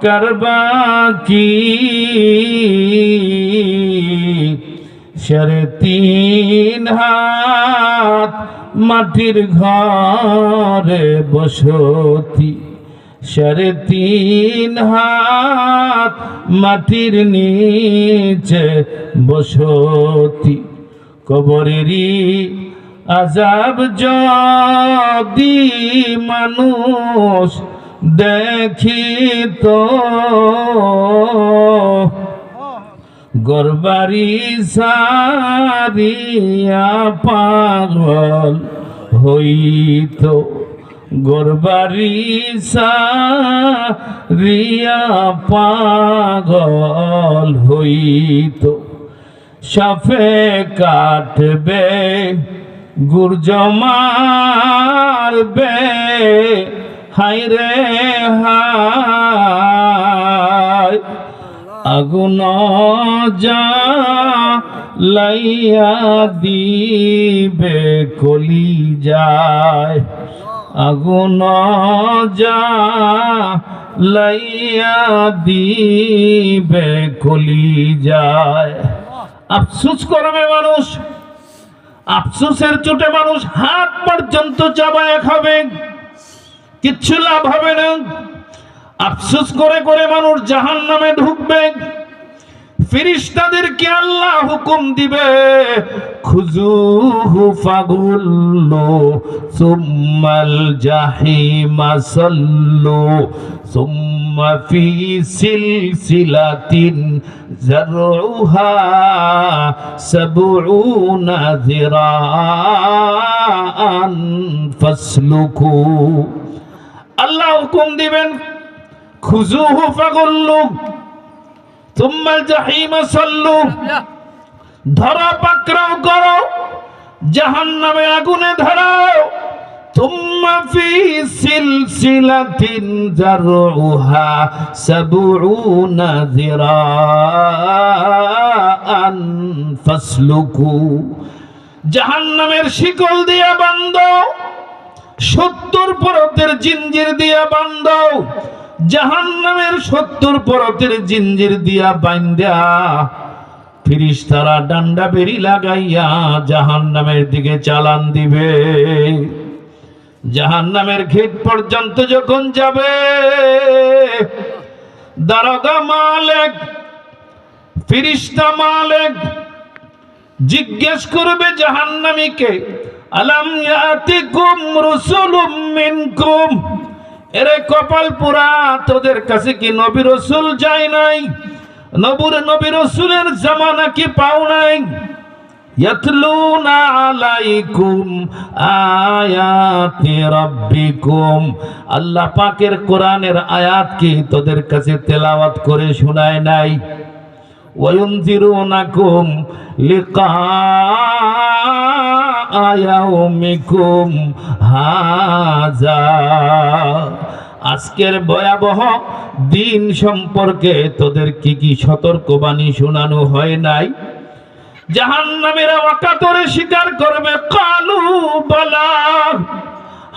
মক্কার বাকি সাড়ে তিন হাত মাটির ঘরে বসতি। সাড়ে তিন হাত মাটির নিচে বসতি। কবরেরই আজাব যদি মানুষ দেখিত। গরবারি সারিয়া পাগল হইত। গরবারি সারিয়া পাগল হইত। সাফে কাটবে গুর্জ মারবে হাই রে হাই আগুন যা লাইয়া দিবে কলি যায়। আগুন যা লাইয়া দিবে কলি যায়। আফসুস করবে মানুষ। আফসুসের চোটে মানুষ হাত পর্যন্ত চাবায় খাবে। কিচ্ছু লাভ হবে না। আফসোস করে করে মানুষ জাহান নামে ঢুকবে। ফিরিস্তাদেরকে আল্লাহ হুকুম দিবে খুজুহু ফাগুল্লু সুম্মাল জাহিমা সাল্লু সুম্মা ফি সিলসিলাতিন জারউহা সাবউনা যিরাআন ফাসলুকু। আল্লাহ হুকুম দিবেন খুজুহু ফাগুল্লু তুম্মাল জাহিমা সাল্লু, ধরা পাকড়াও করো জাহান নামে আগুনে ধরাও তুম্মা ফি সিলসিলাতিন জারউহা সাবউনা যিরাআন ফাসলুকু। জাহান্নামের শিকল দিয়া বান্ধ সত্তর পরতের জিঞ্জির দিয়া বান্ধ জাহান্নামের সত্তর পরতের জিঞ্জির দিয়া বান্ধা ফিরিস্তারা ডান্ডা বেরি লাগাইয়া জাহান্নামের দিকে চালান দিবে। জাহান্নামের ঘেট পর্যন্ত যখন যাবে, দারোগা মালেক, ফিরিস্তা মালেক জিজ্ঞেস করবে জাহান্নামীকে আলাম ইয়াতিকুম রুসুলুম মিনকুম। এর কপাল পুরা, তোদের কাছে কি নবী রসুল যায় নাই? নবুর নবী রসুলের জামানা কি পাও নাই? ইয়াতলুনা আলাইকুম আয়াতি রাব্বিকুম। আল্লাহ পাকের কোরআনের আয়াত কি তোদের কাছে তেলাওয়াত করে শোনায় নাই? ওয়ায়ুনজিরুনাকুম লিকা ইয়াউমিকুম হাজা। আজকের ভয়াবহ দিন সম্পর্কে তোদের কি কি সতর্কবাণী শোনানো হয় নাই? জাহান্নামীরা অকাতরে স্বীকার করবে। কালু বলা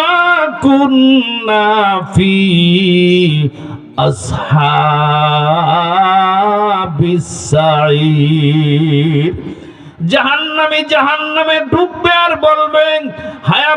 মা কুন্না ফি আসহাবিস সাঈর জাহান্নামে জাহান্নামে ঢুকবে আর বলবেন হায়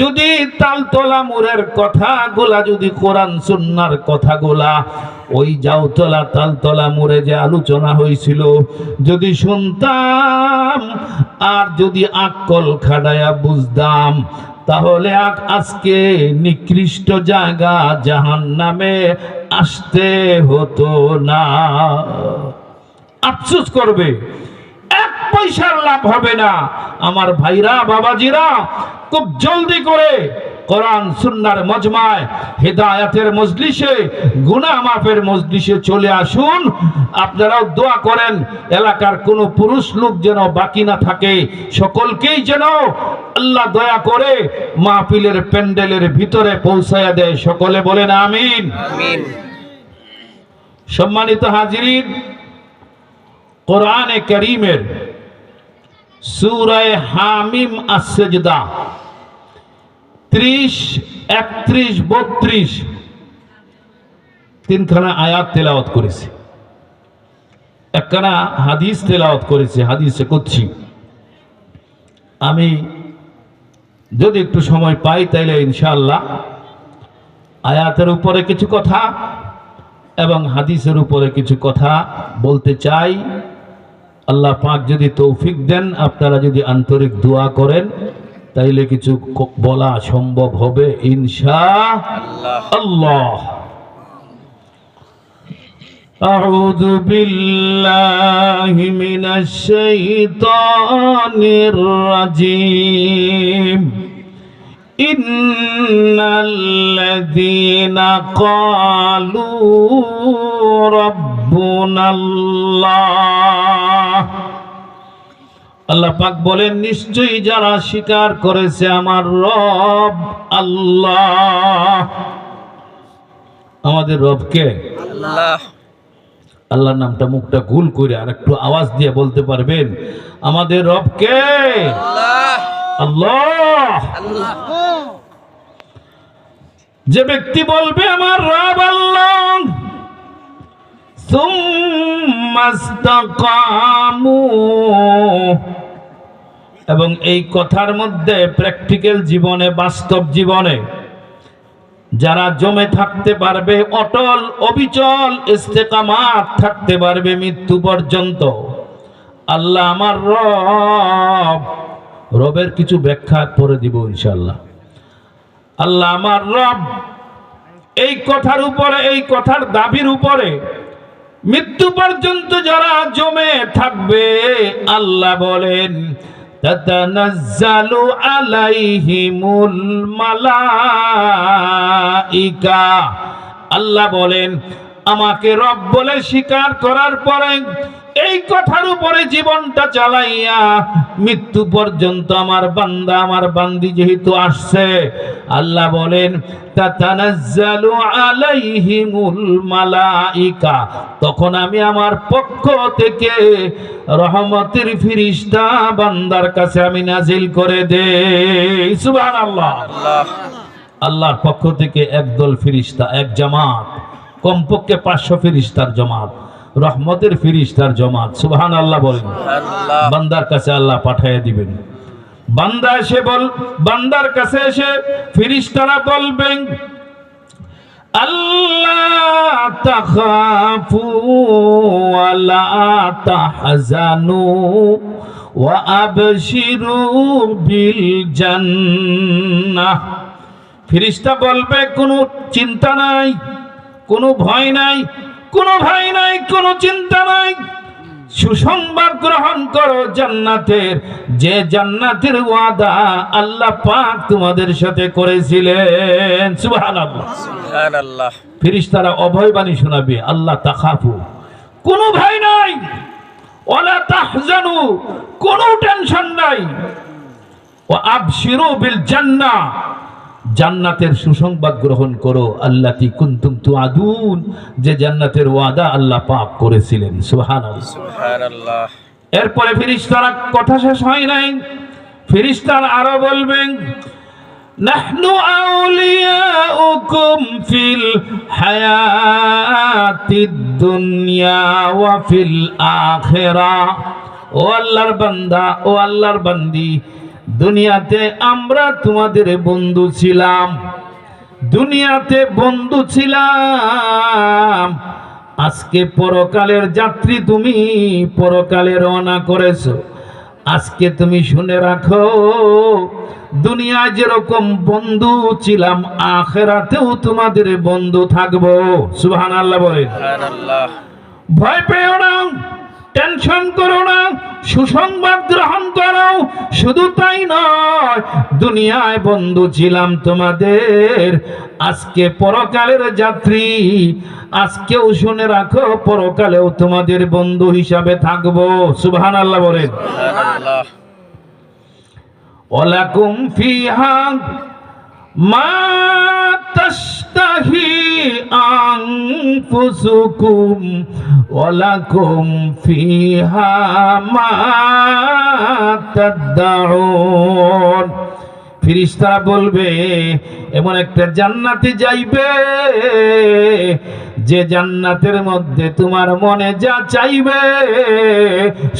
যদি তালতলা মোড়ের কথাগুলা, যদি কোরআন সুন্নার কথাগুলা, ওই যাওতলা তালতলা মোড়ে যে আলোচনা হয়েছিল যদি শুনতাম আর যদি আকল খাডায়া বুঝতাম, তাহলে আজকে নিকৃষ্ট জায়গা জাহান নামে আসতে হতো না। আফসোস করবে। এক পয়সার লাভ হবে না। আমার ভাইরা বাবাজিরা খুব জলদি করে কোরআন সুন্নার মজমায় হেদায়াতের মজলিসে গুনাহ মাফের মজলিসে চলে আসুন। আপনারাও দোয়া করেন এলাকার কোনো পুরুষ লোক যেন বাকি না থাকে। সকলকেই যেন আল্লাহ দয়া করে মাহফিলের প্যান্ডেলের ভিতরে পৌঁছায়া দেয়। সকলে বলেন আমিন। আমিন। সম্মানিত হাজিরিন কোরআনে করিমের সুরায় হামিম আসজদা ত্রিশ, একত্রিশ, বত্রিশ তিনখানা আয়াত তেলাওয়াত করেছে। একখানা হাদিস তেলাওয়াত করেছে, হাদিসে করছি আমি যদি একটু সময় পাই তাইলে ইনশাআল্লাহ আয়াতের উপরে কিছু কথা এবং হাদিসের উপরে কিছু কথা বলতে চাই। আল্লাহ পাক যদি তৌফিক দেন আপনারা যদি আন্তরিক দোয়া করেন তাইলে কিছু ক- বলা সম্ভব হবে ইনশা আল্লাহ আল্লাহ أعوذ بالله من الشيطان الرجيم إن الذين قالوا ربنا الله আল্লাহ পাক বলেন নিশ্চয়ই যারা স্বীকার করেছে আমার রব আল্লাহ আমাদের রবকে আল্লাহ আল্লাহর নামটা মুখটা গুল করে আর একটু আওয়াজ দিয়ে বলতে পারবেন আমাদের রবকে আল্লাহ আল্লাহ যে ব্যক্তি বলবে, আমার রব আল্লাহ। এবং এই কথার মধ্যে প্র্যাকটিক্যাল জীবনে, বাস্তব জীবনে যারা জমে থাকতে পারবে, অটল, অবিচল ইস্তেকামাত থাকতে পারবে মৃত্যু পর্যন্ত, আল্লাহ আমার রব রবের কিছু ব্যাখ্যা পরে দিব ইনশাল্লাহ আল্লাহ আমার রব, এই কথার উপরে, এই কথার দাবির উপরে মৃত্যু পর্যন্ত যারা জমে থাকবে, আল্লাহ বলেন আলাইহিমুল আল্লাহ বলেন, আমাকে রব বলে স্বীকার করার পরে এই কথার উপরে জীবনটা চালাইয়া মৃত্যু পর্যন্ত আমার বান্দা আমার বান্দি যেহেতু আসছে আল্লাহ বলেন তাতানাজ্জালু আলাইহিমুল মালাইকা। তখন আমি আমার পক্ষ থেকে রহমতের ফিরিস্তা বান্দার কাছে আমি নাজিল করে দেই। সুবহানাল্লাহ। আল্লাহ। আল্লাহর পক্ষ থেকে একদল ফিরিস্তা এক জামাত কমপক্ষে পাঁচশো ফিরিস্তার জমাত। রহমতের ফিরিস্তার জমাত সুবহান আল্লাহ বলেন। আল্লাহ বান্দার কাছে আল্লাহ পাঠিয়ে দিবেন। বান্দা এসে বল বান্দার কাছে এসে ফিরিস্তারা বলবেন আল্লাহ তাখাফু ওয়ালা তাহজানু ওয়া আবশিরু বিল জান্নাহ। ফিরিস্তা বলবে কোনো চিন্তা নাই কোনো ভয় নাই কোনো ভাই নাই কোনো চিন্তা নাই। সুসংবাদ গ্রহণ করো জান্নাতের। যে জান্নাতের ওয়াদা আল্লাহ পাক তোমাদের সাথে করেছিলেন। সুবহানাল্লাহ। সুবহানাল্লাহ। ফিরিস্তারা অভয় বাণী শোনাবে আল্লাহ তাখাফু। কোনো ভাই নাই। ওলা তাহজানু কোনো টেনশন নাই। ও আবশিরু বিল জান্নাহ। জান্নাতের সুসংবাদ গ্রহণ করো আল্লাতি কুনতুম তুআদুন? যে জান্নাতের ওয়াদা আল্লাহ পাক করেছিলেন সুবহানাল্লাহ। এরপরে ফিরিস্তারা কথা শেষ হয় নাই। ফিরিস্তার আরও বলবেন নাহনু আউলিয়াউকুম ফিল হায়াতিদ দুনিয়া ওয়া ফিল আখিরা। ও আল্লাহর বান্দা ও আল্লাহর বান্দি দুনিয়াতে আমরা তোমাদের বন্ধু ছিলাম। দুনিয়াতে বন্ধু ছিলাম। আজকে পরকালের যাত্রী তুমি পরকালে রওনা করেছ। আজকে তুমি শুনে রাখো দুনিয়ায় যেরকম বন্ধু ছিলাম আখেরাতেও তোমাদের বন্ধু থাকব। সুবহানাল্লাহ বলেন। সুবহানাল্লাহ। ভয় পেও না টেনশন করো না সুসংবাদ গ্রহণ করো। শুধু তাই নয় দুনিয়ায় বন্ধু ছিলাম তোমাদের। আজকে পরকালের যাত্রী আজকেও শুনে রাখো পরকালেও তোমাদের বন্ধু হিসাবে থাকব। সুবহান আল্লাহ বলে বলেন ওলাকুম ফিহা মা তাশতাহি। أنفسكم ولكم فيها ما تدعون ফিরিস্তারা বলবে এমন একটা জান্নাতে যাইবে যে জান্নাতের মধ্যে তোমার মনে যা চাইবে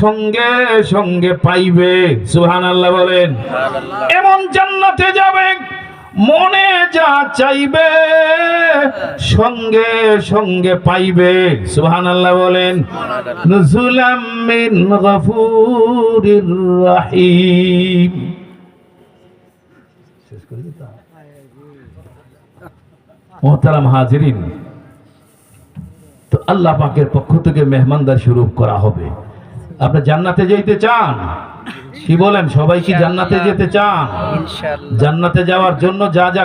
সঙ্গে সঙ্গে পাইবে সুবহানাল্লাহ বলেন সুবহানাল্লাহ এমন জান্নাতে যাবে মনে যা চাইবে, সঙ্গে সঙ্গে পাইবে। সুহান আল্লাহ বলেন, নুজুলাম তো? আল্লাহ পাকের পক্ষ থেকে মেহমানদার শুরু করা হবে। আপনি জান্নাতে যেতে চান? কি বলেন সবাই কি জান্নাতে যেতে চান? জান্নাতে যাওয়ার জন্য যা যা